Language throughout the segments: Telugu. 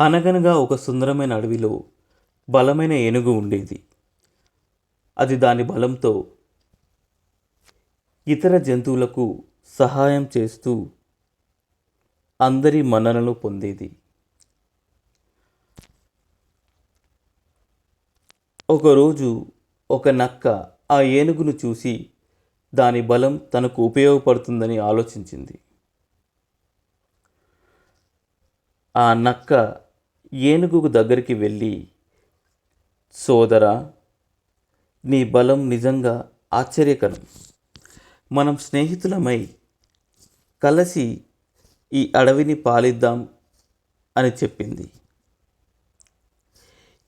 అనగనగా ఒక సుందరమైన అడవిలో బలమైన ఏనుగు ఉండేది. అది దాని బలంతో ఇతర జంతువులకు సహాయం చేస్తూ అందరి మన్ననలు పొందేది. ఒకరోజు ఒక నక్క ఆ ఏనుగును చూసి దాని బలం తనకు ఉపయోగపడుతుందని ఆలోచించింది. ఆ నక్క ఏనుగుకు దగ్గరికి వెళ్ళి సోదరా నీ బలం నిజంగా ఆశ్చర్యకరం. మనం స్నేహితులమై కలిసి ఈ అడవిని పాలిద్దాం అని చెప్పింది.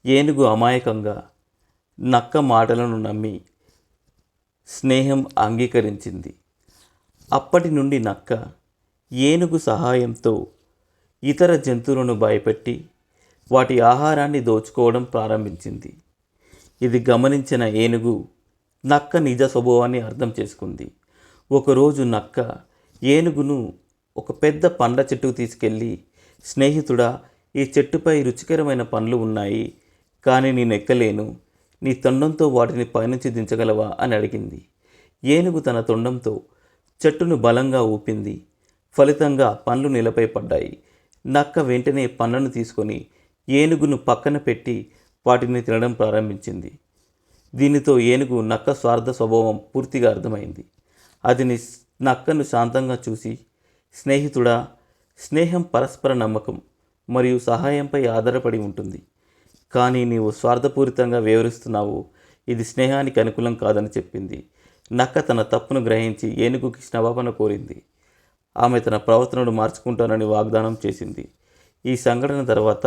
ఏనుగు అమాయకంగా నక్క మాటలను నమ్మి స్నేహం అంగీకరించింది. అప్పటి నుండి నక్క ఏనుగు సహాయంతో ఇతర జంతువులను భయపెట్టి వాటి ఆహారాన్ని దోచుకోవడం ప్రారంభించింది. ఇది గమనించిన ఏనుగు నక్క నిజ స్వభావాన్ని అర్థం చేసుకుంది. ఒకరోజు నక్క ఏనుగును ఒక పెద్ద పండ్ల చెట్టుకు తీసుకెళ్ళి స్నేహితుడా ఈ చెట్టుపై రుచికరమైన పండ్లు ఉన్నాయి కానీ నేను ఎక్కలేను. నీ తొండంతో వాటిని పైనుంచి దించగలవా? అని అడిగింది. ఏనుగు తన తొండంతో చెట్టును బలంగా ఊపింది. ఫలితంగా పండ్లు నిలపై పడ్డాయి. నక్క వెంటనే పండ్లను తీసుకొని ఏనుగును పక్కన పెట్టి వాటిని తినడం ప్రారంభించింది. దీనితో ఏనుగు నక్క స్వార్థ స్వభావం పూర్తిగా అర్థమైంది. అది నక్కను శాంతంగా చూసి స్నేహితుడా స్నేహం పరస్పర నమ్మకం మరియు సహాయంపై ఆధారపడి ఉంటుంది. కానీ నీవు స్వార్థపూరితంగా వివరిస్తున్నావు. ఇది స్నేహానికి అనుకూలం కాదని చెప్పింది. నక్క తన తప్పును గ్రహించి ఏనుగుకి క్షమాపణ కోరింది. ఆమె తన ప్రవర్తనను మార్చుకుంటానని వాగ్దానం చేసింది. ఈ సంఘటన తర్వాత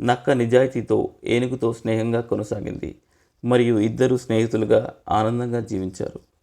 నక్క నిజాయితీతో ఏనుగుతో స్నేహంగా కొనసాగింది. మరియు ఇద్దరు స్నేహితులుగా ఆనందంగా జీవించారు.